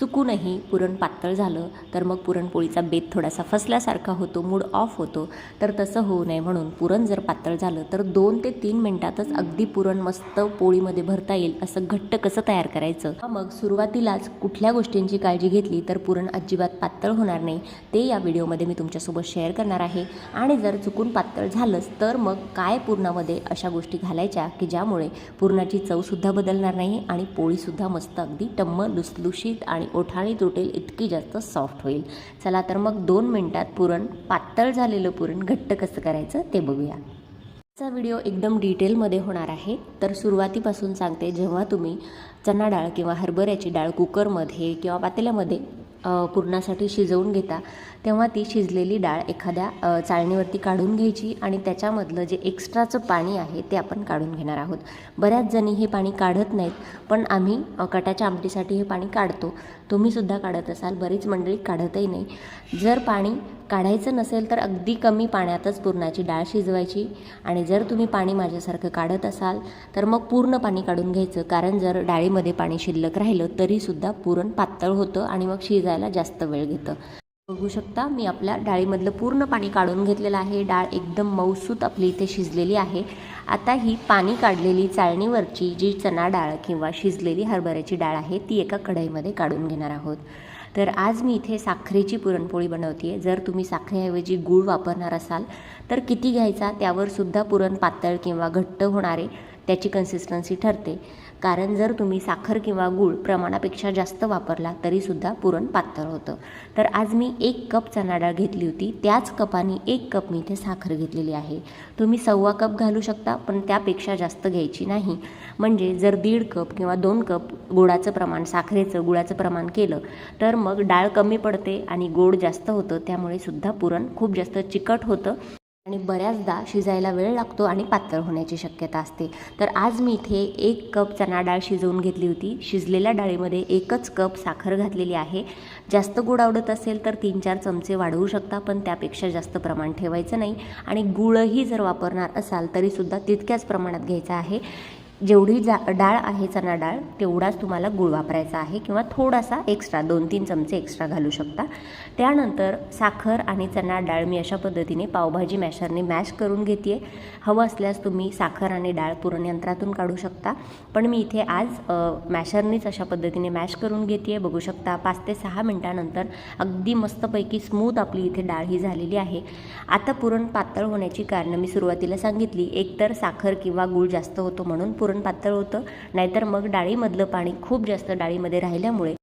चुकूनही पुरण पातळ झालं तर मग पुरणपोळीचा बेत थोडासा फसल्यासारखा होतो मूड ऑफ होतो. तर तसं होऊ नये म्हणून पुरण जर पातळ झालं तर दोन ते तीन मिनिटातच अगदी पुरण मस्त पोळीमध्ये भरता येईल असं घट्ट कसं तयार करायचं? मग सुरुवातीलाच कुठल्या गोष्टींची काळजी घेतली तर पुरण अजिबात पातळ होणार नाही ते या व्हिडिओमध्ये मी तुमच्यासोबत शेअर करणार आहे. आणि जर चुकून पातळ झालंच तर मग काय पुरणामध्ये अशा गोष्टी घालायच्या की ज्यामुळे पुरणाची चवसुद्धा बदलणार नाही आणि पोळीसुद्धा मस्त अगदी टम्म लुसलुशीत आणि ओठाणी तुटेल इतकी जास्त सॉफ्ट होईल. चला तर मग दोन मिनटात पुरण पातळ झालेलं पुरण घट्ट कसं करायचं ते बघूया. आजचा व्हिडिओ एकदम डिटेलमध्ये होणार आहे. तर सुरुवातीपासून सांगते जेव्हा तुम्ही चणा डाळ किंवा हरभऱ्याची डाळ कुकरमध्ये किंवा पातेल्यामध्ये पुरणासाठी शिजवून घेता तेव्हा ती शिजलेली डाळ एखाद्या चाळणीवरती काढून घ्यायची आणि त्याच्यामधलं जे एक्स्ट्राचं पाणी आहे ते आपण काढून घेणार आहोत. बऱ्याच जणी हे पाणी काढत नाहीत पण आम्ही कटाच्या आमटीसाठी हे पाणी काढतो. तुम्हीसुद्धा काढत असाल बरीच मंडळी काढतही नाही. जर पाणी काढायचं नसेल तर अगदी कमी पाण्यातच पुरणाची डाळ शिजवायची आणि जर तुम्ही पाणी माझ्यासारखं काढत असाल तर मग पूर्ण पाणी काढून घ्यायचं. कारण जर डाळीमध्ये पाणी शिल्लक राहिलं तरीसुद्धा पुरण पातळ होतं आणि मग शिजायला जास्त वेळ घेतं. बघू शकता मी आपल्या डाळीमधलं पूर्ण पाणी काढून घेतलेलं आहे. डाळ एकदम मऊसूत आपली इथे शिजलेली आहे. आता ही पाणी काढलेली चाळणीवरची जी चणा डाळ किंवा शिजलेली हरभऱ्याची डाळ आहे ती एका कढईमध्ये काढून घेणार आहोत. तर आज मी इथे साखरेची पुरणपोळी बनवते जर तुम्ही साखरेऐवजी गूळ वापरणार असाल तर किती घ्यायचा? त्यावर सुद्धा पुरण पातळ किंवा घट्ट होणारे त्याची कन्सिस्टन्सी ठरते. कारण जर तुम्ही साखर किंवा गूळ प्रमाणापेक्षा जास्त वापरला तरीसुद्धा पुरण पातळ होतं. तर आज मी एक कप चणा डाळ घेतली होती. त्याच कपाने एक कप मी इथे साखर घेतलेली आहे. तुम्ही सव्वा कप घालू शकता पण त्यापेक्षा जास्त घ्यायची नाही. म्हणजे जर दीड कप किंवा दोन कप गोडाचं प्रमाण साखरेचं गुळाचं प्रमाण केलं तर मग डाळ कमी पडते आणि गोड जास्त होतं. त्यामुळे सुद्धा पुरण खूप जास्त चिकट होतं. आणि बऱ्याचदा शिजायला वेळ लागतो आणि पातळ होण्याची शक्यता असते. तर आज मी इथे एक कप चणा डाळ शिजवून घेतली होती. शिजलेल्या डाळीमध्ये एकच कप साखर घातलेली आहे. जास्त गोड आवडत असेल तर तीन चार चमचे वाढवू शकता पण त्यापेक्षा जास्त प्रमाण ठेवायचं नाही. आणि गुळही जर वापरणार असाल तरीसुद्धा तितक्याच प्रमाणात घ्यायचा आहे. जेवढी जा डाळ आहे चणा डाळ तेवढाच तुम्हाला गूळ वापरायचा आहे किंवा थोडासा एक्स्ट्रा दोन तीन चमचे एक्स्ट्रा घालू शकता. त्यानंतर साखर आणि चणा डाळ मी अशा पद्धतीने पावभाजी मॅशरने मॅश करून घेते हवं असल्यास तुम्ही साखर आणि डाळ पुरण यंत्रातून काढू शकता. पण मी इथे आज मॅशरनेच अशा पद्धतीने मॅश करून घेते बघू शकता पाच ते सहा मिनटानंतर अगदी मस्तपैकी स्मूथ आपली इथे डाळ ही झालेली आहे. आता पुरण पातळ होण्याची कारणं मी सुरुवातीला सांगितली. एकतर साखर किंवा गूळ जास्त होतो म्हणून पुरण पातळ होतं. नाहीतर मग डाळीमधलं पाणी खूप जास्त डाळीमध्ये राहिल्यामुळे